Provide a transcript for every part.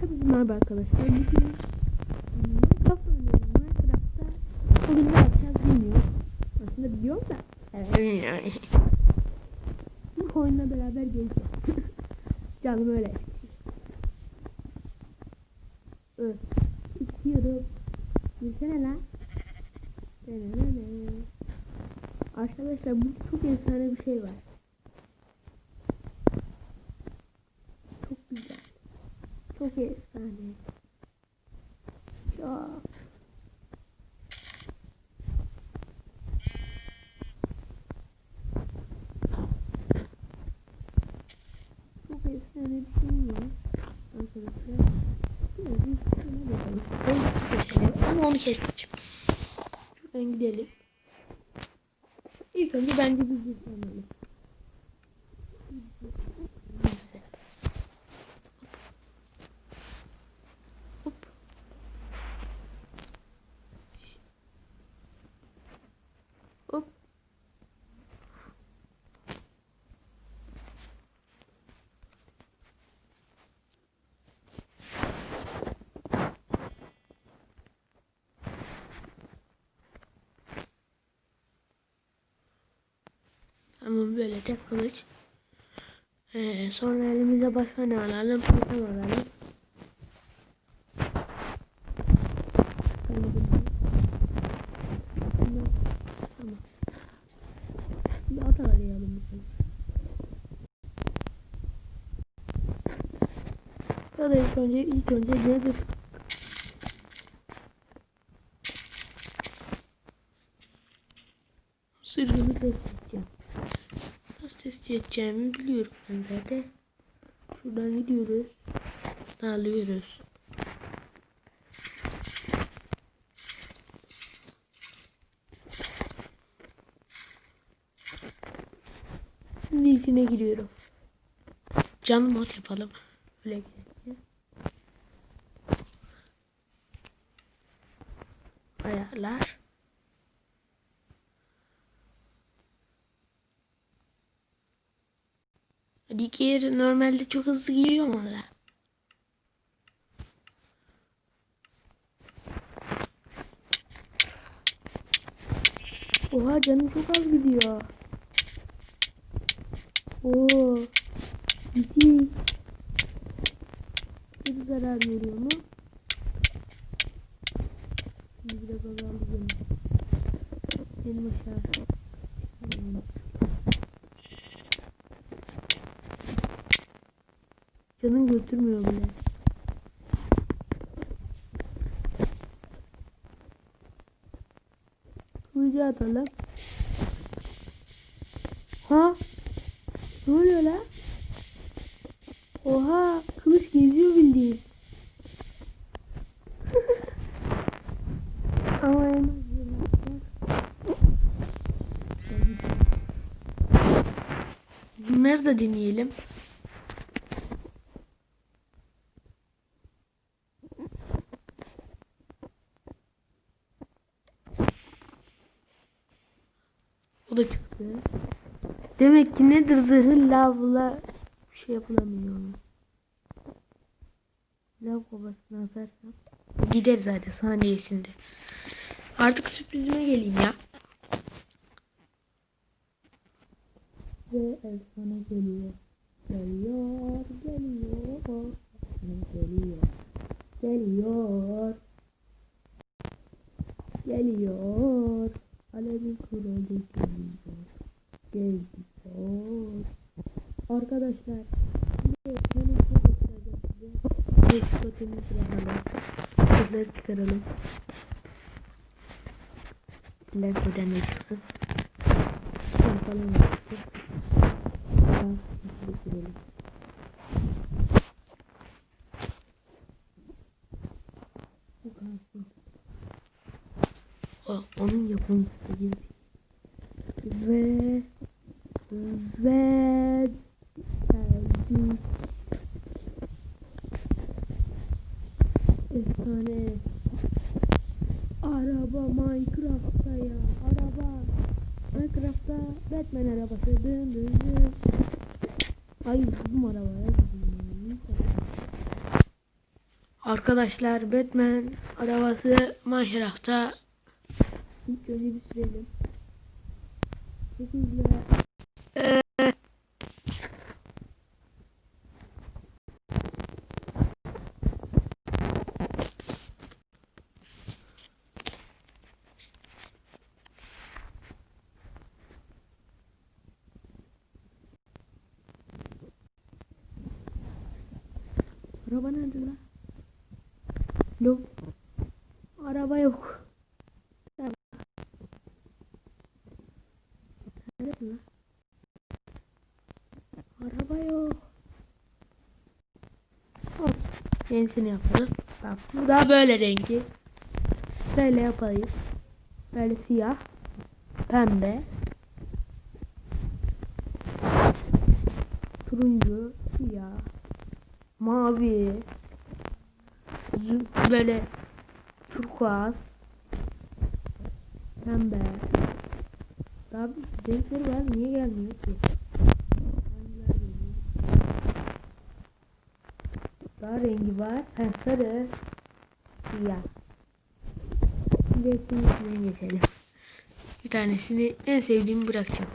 Hepinize merhaba arkadaşlar. Bugün Minecraft oynuyoruz. Minecraft'ta bugün ne yapacağız bilmiyorum. Aslında biliyorum da. Evet. Bu oyunla beraber geleceğiz. Canım öyle. Evet. İstiyorum. Girsene lan. Arkadaşlar bu çok efsane bir şey var. Çok güzel. Çok efsane. Çok. Çok efsane bir şey var. Seçelim ama onu kesmeyeceğim. Şuradan gidelim. İlk önce bence bir. Tamam böyle tek kılıç. Ee, sonra elimize başka ne alalım? Totem alalım. Tamam. Bir at arayalım bakalım. Ya da ilk önce ilk önce nedir? Sırrını test test edeceğimi biliyorum ben zaten. Şuradan gidiyoruz. Dağılıyoruz. Şimdi içine giriyorum. Canlı mod yapalım. Öyle gidelim. Ayarlar. Diğer normalde çok hızlı giriyor mu orada? Oha canım çok az gidiyor. Oo. Müthiş. Bir zarar veriyor mu? Şimdi biraz azaldı canım. Benim aşağı. Hmm. Canın götürmüyor bile. Kılıcı atalım. Ha? Ne oluyor lan? Oha! Kılıç geziyor bildiğin. Ama en Bunları deneyelim. O da çıktı. Demek ki nedir zırhı lavla bir şey yapılamıyor. Lav kovasına atarsam gider zaten saniyesinde. Artık sürprizime geleyim ya. Ve efsane geliyor. Geliyor, geliyor. Geliyor. Geliyor. Geliyor. Alevin kralı geliyor. Geliyor. Arkadaşlar. Şimdi bir şey göstereceğim size. Sıfatını bırakalım. Kızları çıkaralım. Buradan ne çıksın? Sen falan çıksın? Daha nasıl bitirelim. Bu kalsın. Onun yapımcısı gibi. Ve ve geldik. Efsane. Araba Minecraft'ta ya. Araba. Minecraft'ta Batman arabası. Dın dın dın. Ay bizim araba ya. bizim. Arkadaşlar Batman arabası Minecraft'ta İlk önce bir sürelim. Çok hızlı. Araba nerede lan? Yok. Araba yok. Nerede lan? Araba yok. olsun. Yenisini yapalım. Bak bu da böyle rengi. Böyle yapayım. Böyle siyah. Pembe. Turuncu. Mavi. Böyle turkuaz. Pembe. Bir renkleri var. Niye gelmiyor ki? Daha rengi var. Ha, sarı. Siyah. Şimdi hepsinin geçelim. Bir tanesini en sevdiğimi bırakacağım.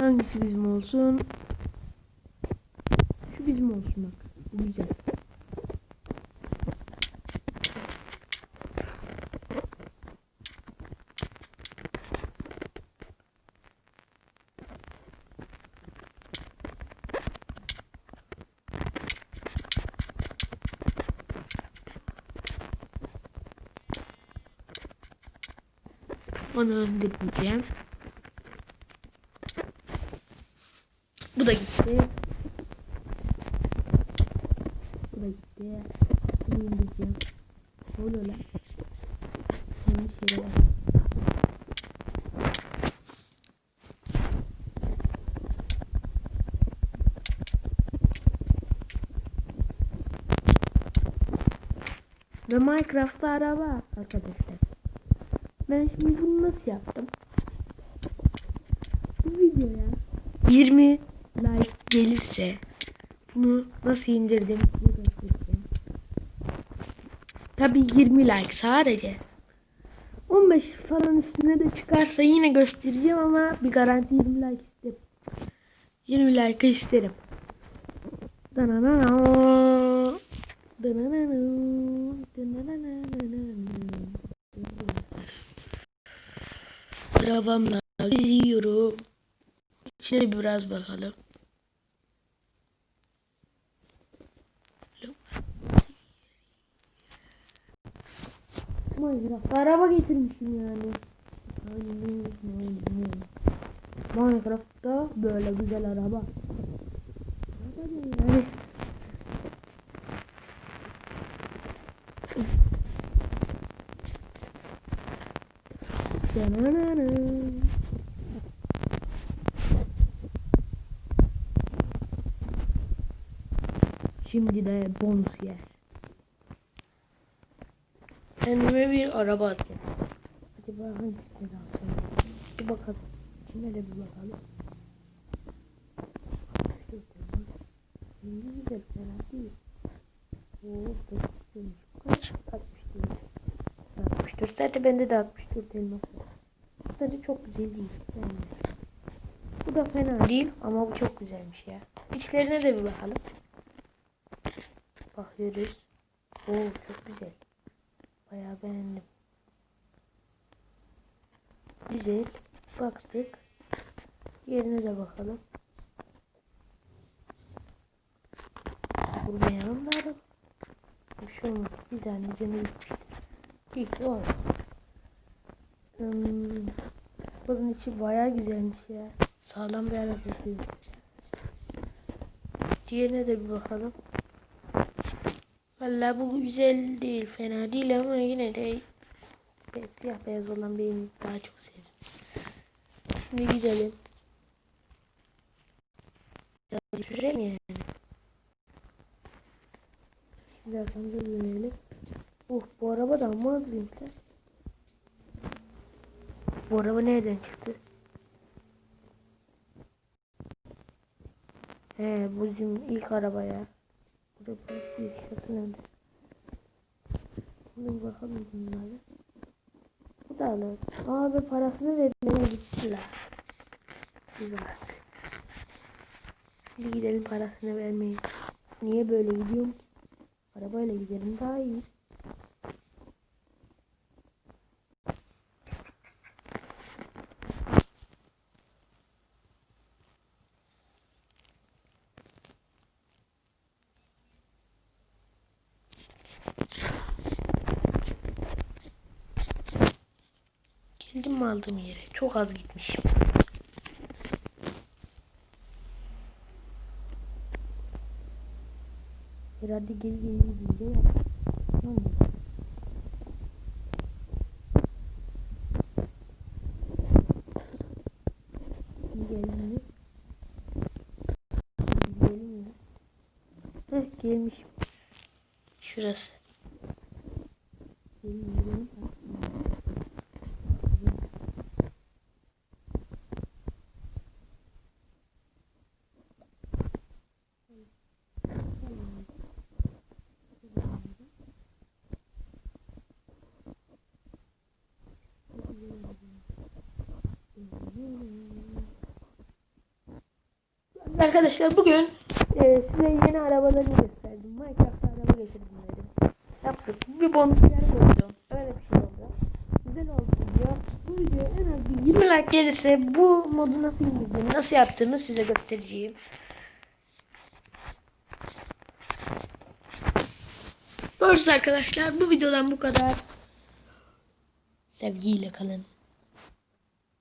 Hangisi bizim olsun? Şu bizim olsun bak. Bu güzel. Onu öldürmeyeceğim. Da gitti. Bu da gitti. Bunu indireceğim. Ne oluyor lan? Yanlış yere. Ve Minecraft'ta araba arkadaşlar. Ben şimdi bunu nasıl yaptım? Bu videoya 20 like gelirse bunu nasıl indirdim. Tabi 20 like sadece. 15 falan üstüne de çıkarsa yine göstereceğim ama bir garanti 20 like isterim. 20 like isterim. Dananana. Dananana. Dananana. Arabamla gidiyorum. İçine biraz bakalım. Minecraft araba getirmişim yani. Minecraft'ta böyle güzel araba. Yani. Şimdi de bonus yer. Kendime bir araba atacağım. Acaba hangisini alsam? Bir bakalım. İçine de bir bakalım. İyi güzel fena değil. Oo. Kaç? 64. 64. Zaten bende de 64 elmas var. Sadece çok güzel değil. Yani. Bu da fena değil ama bu çok güzelmiş ya. İçlerine de bir bakalım. Bakıyoruz. Oo çok güzel. Bayağı beğendim. Güzel. Baktık. Yerine de bakalım. Vurmayalım da araba. Bir şey olmaz. Bir tane canı gitmişti. İlk. Hmm, bunun içi bayağı güzelmiş ya. Sağlam bir araba. Diğerine de bir bakalım. Vallahi bu güzel değil, fena değil ama yine de siyah beyaz olan benim daha çok sevdim. Şimdi gidelim. Biraz düşürelim yani. Şimdi arkamıza dönelim. Uh bu araba da amma hızlıymış lan. Bu araba nereden çıktı? He bu bizim ilk araba ya. Bu da bu bir şası nerede? Bunu bakalım bunlara. Bu da alır. Abi parasını vermeye gittiler. Bak. Şimdi gidelim parasını vermeye. Niye böyle gidiyorum? Arabayla gidelim daha iyi. Geldim mi aldığım yere? Çok az gitmişim. Herhalde geri geri gidince yap. Ne oldu? Gidelim mi? Heh gelmişim. Şurası. Gelin gidelim. Arkadaşlar bugün e, size yeni arabalarını gösterdim. Minecraft'ta araba getirdim dedim. Yaptık. Bir bonus yer koydum. Öyle bir şey oldu. Güzel oldu video. Bu video en az bir 20 like gelirse bu modu nasıl indirdiğimi, nasıl yaptığımı size göstereceğim. Görüşürüz arkadaşlar. Bu videodan bu kadar. Sevgiyle kalın.